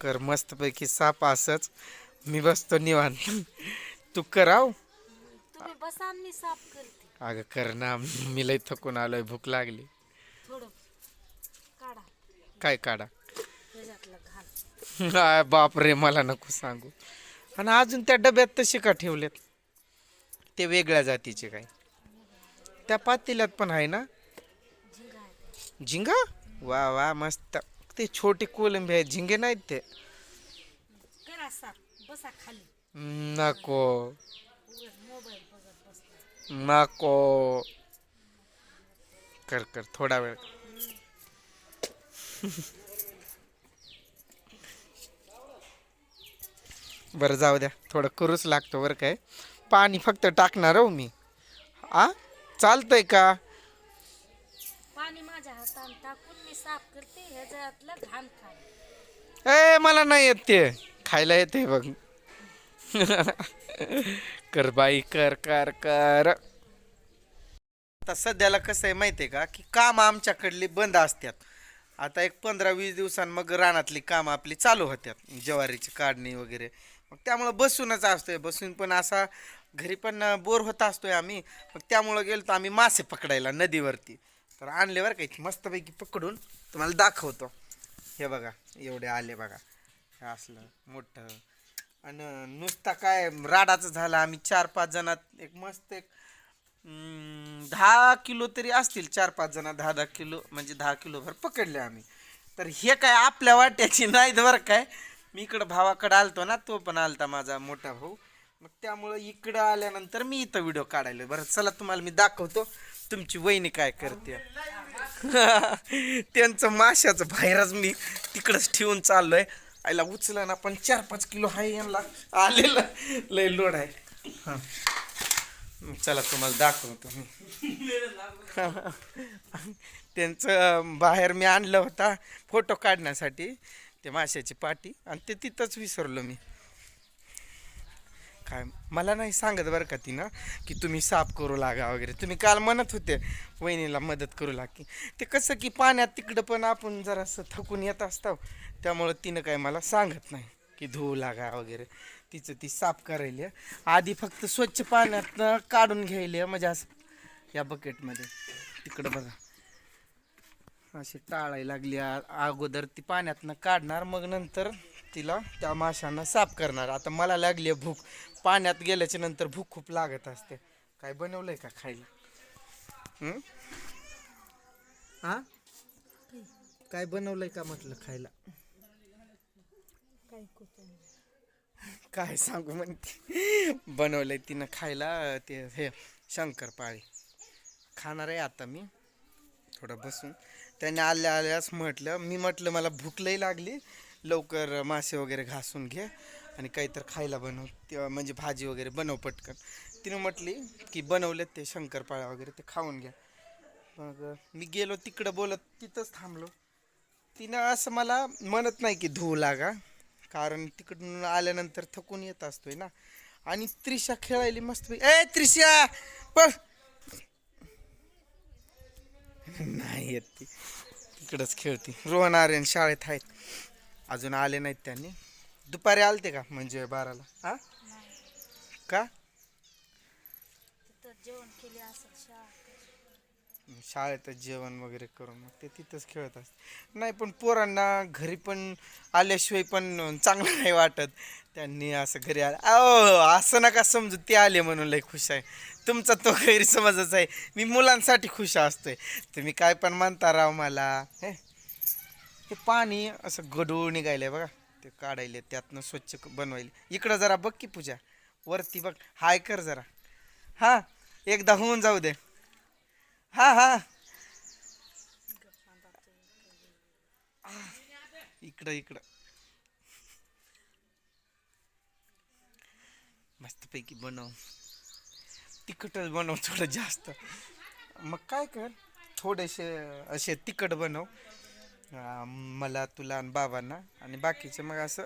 कर मस्तपैकी साप असच. मी बसतो निवांत. तू कराव तुम्ही बसा मी साफ करते. अगं कर ना मी लय थकून आलोय भूक लागली. थोडं काढा. काय काढा? त्याच्यातलं घाल. आय बाप रे मला नको सांगू. आणि अजून त्या डब्यात तशी का ठेवलेत. ते वेगळ्या जातीचे काय? त्या पातेल्यात पण आहे ना? झिंगा आहे. झिंगा? वा वा मस्त. ते छोटे कोलंबी आहेत झिंगे नाहीत ते? करा साफ बसा खाली. नको. उगाच मोबाईल बघत बसला. नको. कर कर थोडा वेळ. बरं जाऊ द्या. थोडं करूच लागतो बरं काय पाणी फक्त टाकणार हो मी. आ? चालतंय का? टाकून मी साफ करते ह्याच्यातलं घाण खा ए मला नाही येत ते. खायला येते बघ. कर बाई कर कर कर. आता सध्याला कसं आहे माहिती आहे का? की काम आमच्याकडली बंद असतात. आता एक पंधरा वीस दिवसां मग रानातली कामं आपली चालू होत्यात ज्वारीची काढणी वगैरे. मग त्यामुळं बसूनच असतोय. बसून पण असा घरी पण बोर होत असतोय आम्ही. मग त्यामुळं गेलो तर आम्ही मासे पकडायला नदीवरती. तर आणले बरं काही मस्तपैकी पकडून तुम्हाला दाखवतो. हे बघा एवढे आले बघा. हे असलं मोठं. आणि नुसता काय राडाचं झालं आम्ही चार पाच जणात एक मस्त एक दहा किलो तरी असतील चार पाच जण दहा दहा किलो म्हणजे दहा किलोभर पकडले आम्ही. तर हे काय आपल्या वाट्याची नाही बरं काय. मी इकडं भावाकडं आलतो ना तो पण आलता माझा मोठा भाऊ. मग त्यामुळं इकडं आल्यानंतर मी इथं व्हिडिओ काढायला बरं चला तुम्हाला मी दाखवतो. तुमची वहिनी काय करते? त्यांचं माशाचं बाहेरच मी तिकडंच ठेवून चाललोय. आईला उचला ना पण चार पाच किलो आहे यांना. आलेला. लय लोड आहे. हां. चला तुम्हाला दाखवतो मी. त्यांचं बाहेर मी आणलं होता फोटो काढण्यासाठी ते माशाची पाटी आणि ते तिथंच विसरलो मी. काय? मला नाही सांगत बरं का तिनं की तुम्ही साफ करू लागा वगैरे. तुम्ही काल म्हणत होते वहिनीला मदत करू लागे. ते कसं की पाण्यात तिकडं पण आपण जरासं थकून येत असतो. त्यामुळं तिनं काय मला सांगत नाही की धुवू लागा वगैरे. तिचं ती साफ करायली. आधी फक्त स्वच्छ पाण्यातनं काढून घ्यायली म्हणजे असं. या बकेटमध्ये तिकडं बघा. अशी टाळायला लागली. अगोदर ती पाण्यातनं काढणार मग नंतर तिला त्या माशांना साफ करणार. आता मला लागली आहे भूक. पाण्यात गेल्याच्यानंतर भूक खूप लागत असते. काय बनवलंय का खायला? हं? हा? काय बनवलंय का म्हटलं खायला? कुठं? काय सांगू म्हणते. बनवलंय तिनं खायला ते हे शंकरपाळी खाणार आहे आता मी थोडं बसून. त्याने आल्या आल्यास म्हटलं मी म्हटलं मला भूक लई लागली. लवकर मासे वगैरे घासून घे. आणि काहीतरी खायला बनव ते म्हणजे भाजी वगैरे बनव पटकन. तिनं म्हटली की बनवलेत ते शंकरपाळ्या वगैरे ते खाऊन घ्या. मग मी गेलो तिकडं बोलत तिथंच थांबलो. तिनं असं मला म्हणत नाही की धुवू लागा कारण तिकडून आल्यानंतर थकून येत असतोय ना. आणि त्रिशा खेळायली मस्त ए त्रिशा पण नाही येत ती. तिकडंच खेळते. रोहन आर्यन शाळेत आहेत. अजून आले नाहीत त्यांनी. दुपारी आलते का म्हणजे बाराला? हा? का? तिथं जेवण केले असं शाळा शाळेतच जेवण वगैरे करून मग ते तिथंच खेळत असते. नाही पण पोरांना घरी पण आल्याशिवाय पण चांगलं नाही वाटत. त्यांनी असं घरी आलं. अहो असं नका समजू ते आले म्हणून लय खुश आहे. तुमचा तो गैरसमजच आहे. मी मुलांसाठी खुश असतोय. तुम्ही काय पण म्हणता राव मला हे. ते पाणी असं गडूळ निघायलंय बघा. ते काढायले त्यातनं स्वच्छ बनवायले. इकडं जरा बघ की पूजा. वरती बघ. हाय कर जरा. हा एकदा होऊन जाऊ दे. हा हा. इकडं इकडं. मस्तपैकी बनव. तिखटच बनव थोडं जास्त. मग काय कर? थोडेसे असे तिखट बनव. मला तुला आणि बाबांना आणि बाकीचं मग असं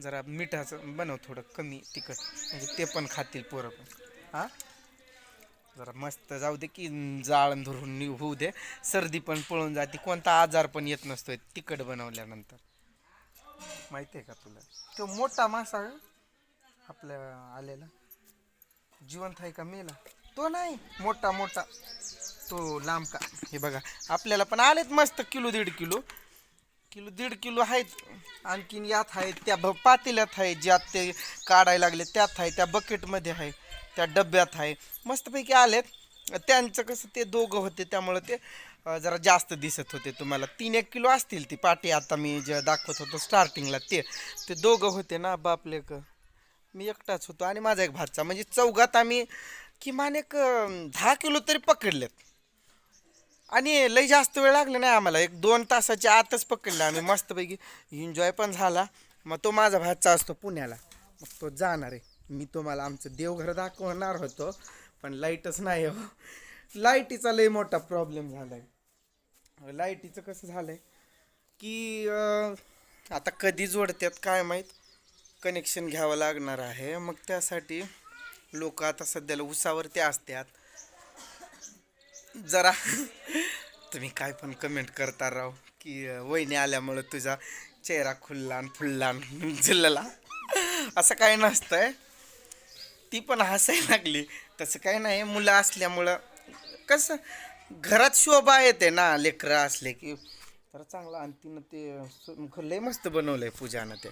जरा मिठाचं बनव थोडं कमी तिखट. म्हणजे ते पण खातील पोरं पण. हां? जरा मस्त जाऊ दे की जाळण धरून होऊ दे. सर्दी पण पळून जाते. कोणता आजार पण येत नसतोय तिखट बनवल्यानंतर. माहिती आहे का तुला? तो मोठा मासा हो. आपल्या आलेला. जिवंत आहे का मेला? तो नाही. मोठा मोठा. तो लांब का? हे बघा. आपल्याला पण आलेत मस्त किलो दीड किलो. किलो दीड किलो आहेत. आणखीन यात आहेत त्या भ पातेल्यात आहे ज्यात ते काढायला लागले त्यात आहे त्या बकेटमध्ये आहे त्या डब्यात आहे. मस्तपैकी आलेत. त्यांचं कसं ते दोघं होते त्यामुळं ते जरा जास्त दिसत होते तुम्हाला. तीन एक किलो असतील ती पाटी आता मी जे दाखवत होतो स्टार्टिंगला ते. ते दोघं होते ना बापले क मी एकटाच होतो आणि माझा एक भातचा. म्हणजे चौघात आम्ही किमान एक दहा किलो तरी पकडलेत. आणि लई जास्त वेळ लागला नाही आम्हाला. एक दोन तासाच्या आतच पकडलं आम्ही. मस्तपैकी एन्जॉय पण झाला. मग तो माझा भाचा असतो पुण्याला. मग तो जाणार आहे. मी तुम्हाला आमचं देवघर दाखवणार होतो पण लाईटच नाही हो लाईटीचा लई मोठा प्रॉब्लेम झाला आहे लाईटीचं कसं झालं आहे की आता कधी जोडतात काय माहीत? कनेक्शन घ्यावं लागणार आहे. मग त्यासाठी लोक आता सध्याला उसावरती असतात जरा. तुम्ही काय पण कमेंट करता राव की वहिनी आल्यामुळं तुझा चेहरा खुल्ला आणि फुलला झुलला. असं काही नसतंय. ती पण हसायला लागली. तसं काही नाही मुलं असल्यामुळं कसं घरात शोभा येते ना लेकरं असले की. तर चांगलं आणि तिनं ते लय मस्त बनवलंय पूजानं ते.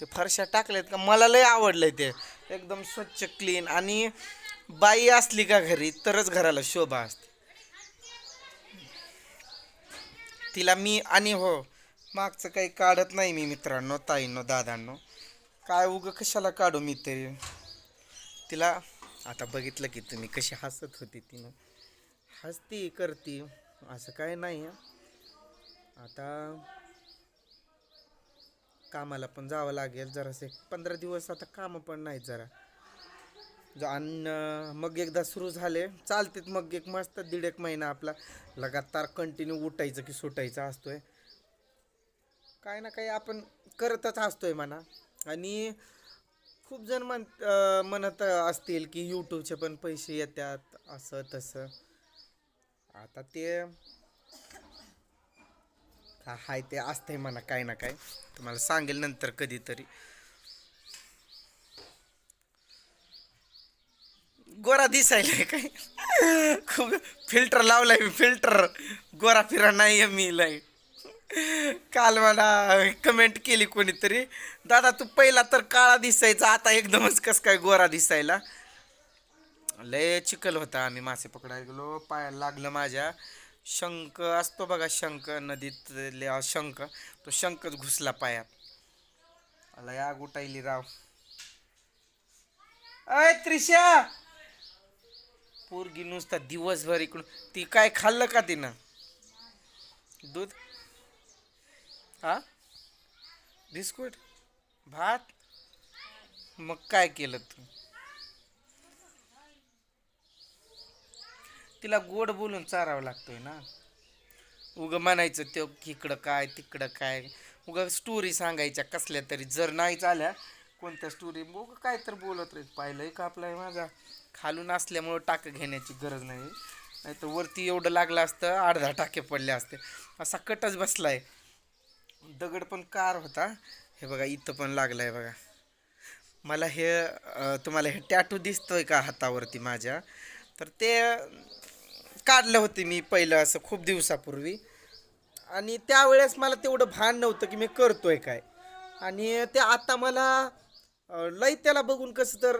ते फरशा टाकल्यात का मला लय आवडलंय ते. एकदम स्वच्छ क्लीन आणि बाई असली का घरी तरच घराला शोभा असते. तिला मी आणि हो मागचं काही काढत नाही मी मित्रांनो ताईंनो दादांनो. काय उगं कशाला काढू मी तरी तिला आता बघितलं की तुम्ही कशी हसत होती तिनं. हसती करती असं काय नाही. आता कामाला पण जावं लागेल जरासे. पंधरा दिवस आता कामं पण नाहीत जरा. आणि मग एकदा सुरू झाले. चालतेत मग एक मस्त दीड एक महिना आपला. लगातार कंटिन्यू उठायचं की सुटायचं असतोय. काय ना काही आपण करतच असतोय म्हणा. आणि खूप जण म्हण म्हणत असतील की यूट्यूबचे पण पैसे येतात असं तसं. आता ते हाय ते असतंय म्हणा काय ना काय तुम्हाला सांगेल नंतर कधीतरी. गोरा दिसायला काय? खूप फिल्टर लावलाय मी फिल्टर. गोरा फिरा नाही आहे मी लय. काल मला कमेंट केली कोणीतरी दादा तू पहिला तर काळा दिसायचा आता एकदमच कस काय गोरा दिसायला? लय चिखल होता आम्ही मासे पकडायला गेलो पायाला लागलं माझ्या. शंख असतो बघा शंख नदीत शंख तो शंखच घुसला पायात. लय या गुटायली राव. अय त्रिशा! पोरगी नुसता दिवसभर इकडून. ती काय खाल्लं का तिनं? दूध? हा? बिस्कुट? भात? मग काय केलं तू? तिला गोड बोलून चारावं लागतोय ना. उगं म्हणायचं ते इकडं काय तिकडं काय. उगं स्टोरी सांगायच्या कसल्या तरी. जर नाही झाल्या कोणत्या स्टोरी उगं काय तर बोलत राहील. पाहिलंय का आपलाय माझा? खालून असल्यामुळं टाकं घेण्याची गरज नाही. नाही तर वरती एवढं लागलं असतं अर्धा टाके पडले असते. असा कटच बसलाय. दगड पण कार होता. हे बघा इथं पण लागलाय बघा. मला हे तुम्हाला हे टॅटू दिसतोय का हातावरती माझ्या? तर ते काढलं होते मी पहिलं असं खूप दिवसापूर्वी. आणि त्यावेळेस मला तेवढं भान नव्हतं की मी करतोय काय. आणि ते आता मला लय त्याला बघून कसं तर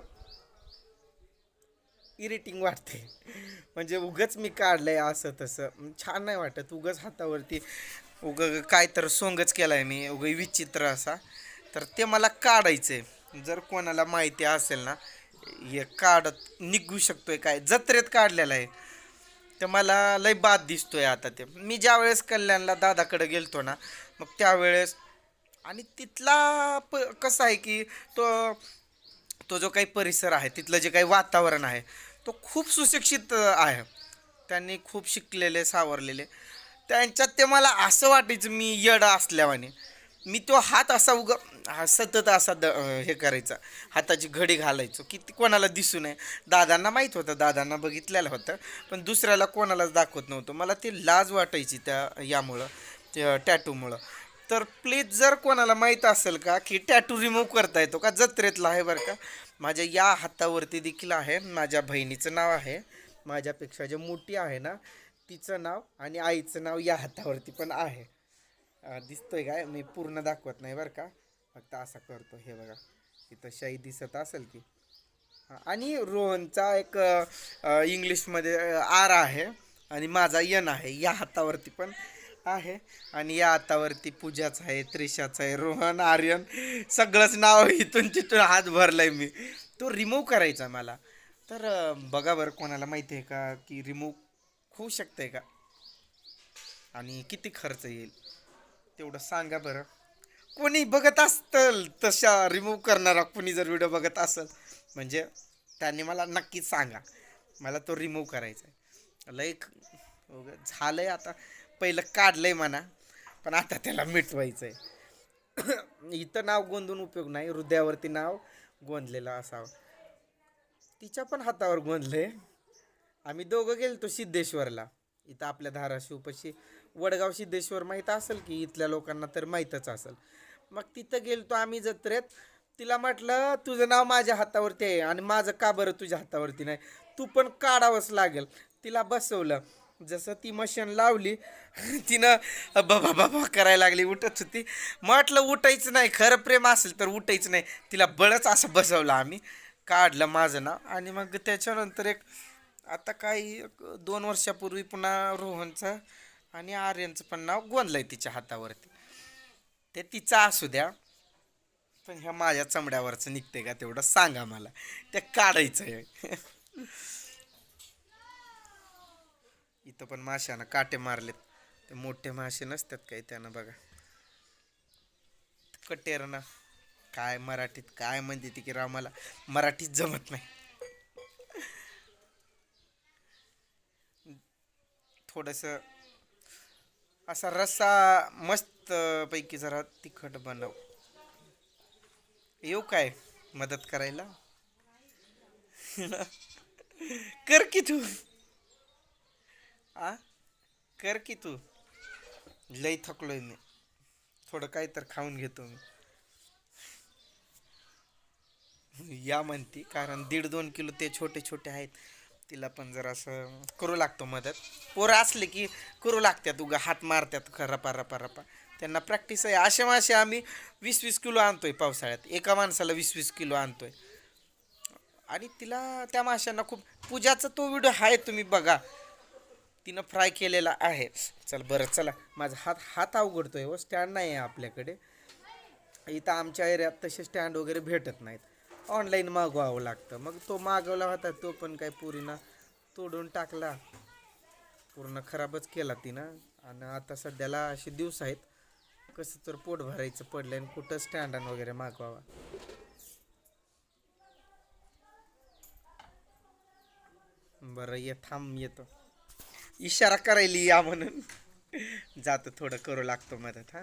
इरिटिंग वाटते. म्हणजे उगच मी काढलंय असं तसं. छान नाही वाटत. उगच हातावरती उग काय तर सोंगच केलाय मी. उग विचित्र असा. तर ते मला काढायचंय. जर कोणाला माहिती असेल ना हे काढत निघू शकतोय काय? जत्रेत काढलेलं आहे. तर मला लय बाद दिसतोय आता ते. मी ज्या वेळेस कल्याणला दादाकडे गेलतो ना मग त्यावेळेस आणि तिथला प कसं आहे की तो तो जो काही परिसर आहे तिथलं जे काही वातावरण आहे तो खूप सुशिक्षित आहे. त्यांनी खूप शिकलेले सावरलेले. त्यांच्यात ते मला असं वाटायचं मी येडा असल्यावाने. मी तो हात असा उग हा सतत असा द हे करायचा. हाताची घडी घालायचो की ती कोणाला दिसू नये. दादांना माहीत होतं दादांना बघितलेलं होतं पण दुसऱ्याला कोणालाच दाखवत नव्हतं. मला ती लाज वाटायची त्या यामुळं त्या टॅटूमुळं. तर प्लीज जर कोणाला माहीत असेल का की टॅटू रिमूव्ह करता येतो का जत्रेतला आहे बरं का माझ्या या हातावरती देखील आहे. माझ्या बहिणीचं नाव आहे. माझ्यापेक्षा जे मोठी आहे ना तिचं नाव आणि आईचं नाव या हातावरती पण आहे. दिसतोय काय? मी पूर्ण दाखवत नाही बरं का. फक्त असा करतो. हे बघा. तिथं शाही दिसत असेल की. आणि रोहनचा एक इंग्लिशमध्ये आर आहे. आणि माझा यन आहे. या हातावरती पण आहे. आणि या आतावरती पूजाचं आहे त्रिशाचं आहे रोहन आर्यन सगळंच नाव इथून तिथून हात भरलाय मी. तो रिमूव्ह करायचा मला. तर बघा बरं कोणाला माहिती आहे का की रिमूव्ह होऊ शकतंय का? आणि किती खर्च येईल? तेवढं सांगा बरं. कोणी बघत असतं तशा रिमूव्ह करणारा? कोणी जर व्हिडिओ बघत असेल म्हणजे त्यांनी मला नक्कीच सांगा. मला तो रिमूव्ह करायचा आहे लाईक झालं आहे आता. पहिलं काढलंय म्हणा पण आता त्याला मिटवायचं आहे इथं नाव गोंधून उपयोग नाही हृदयावरती नाव गोंधलेलं असावं. तिच्या पण हातावर गोंधले आम्ही दोघं गेलतो सिद्धेश्वरला. इथं आपल्या धाराशिवपाशी वडगाव सिद्धेश्वर माहीत असेल की इथल्या लोकांना तर माहीतच असेल. मग तिथं गेलतो आम्ही जत्रेत. तिला म्हटलं तुझं नाव माझ्या हातावरती आहे आणि माझं का बरं तुझ्या हातावरती नाही? तू पण काढावंच लागेल. तिला बसवलं. जसं ती मशीन लावली तिनं बाबा बाबा करायला लागली उठत होती. म्हटलं उठायचं नाही खरं प्रेम असेल तर उठायचं नाही. तिला बळच असं बसवलं आम्ही. काढलं माझं नाव आणि मग त्याच्यानंतर एक आता काही एक दोन वर्षापूर्वी पुन्हा रोहनचं आणि आर्यनचं पण नाव गोंधलंय तिच्या हातावरती. ते तिचं असू द्या पण ह्या माझ्या चमड्यावरचं निघते का तेवढं सांगा मला. ते काढायचं आहे इथं पण माशानं काटे मारलेत. ते मोठे मासे नसतात काही त्यानं बघा. कटेर ना काय मराठीत काय म्हणते ती की राव मला मराठीत जमत नाही. थोडस असा रस्सा मस्त पैकी जरा तिखट बनव. येऊ काय मदत करायला? कर की तू. आ? कर की तू. लई थकलोय मी. थोडं काय तर खाऊन घेतो मी. या म्हणती कारण दीड दोन किलो ते छोटे छोटे आहेत. तिला पण जरा असं करू लागतो मदत. पोरं असले की करू लागतात उगा हात मारतात रपा रपा रपा. त्यांना प्रॅक्टिस आहे. असे मासे आम्ही वीस वीस किलो आणतोय पावसाळ्यात. एका माणसाला वीस वीस किलो आणतोय. आणि तिला त्या माशांना खूप पूजाचा तो व्हिडिओ आहे तुम्ही बघा. तिनं फ्राय केलेला आहे. चल बरं चला. माझा हात हात अवघडतो आहे हो. स्टँड नाही आहे आपल्याकडे. इथं आमच्या एरियात तसे स्टँड वगैरे भेटत नाहीत. ऑनलाईन मागवावं लागतं. मग तो मागवला होता तो पण काय पुरीनं तोडून टाकला. पूर्ण खराबच केला तिनं. आणि आता सध्याला असे दिवस आहेत. कसं तर पोट भरायचं पडलं आणि कुठं स्टँड वगैरे मागवावा. बरं ये थांब येतो. इशारा करायली या म्हणून. जातं थोडं करू लागतो मदत हा.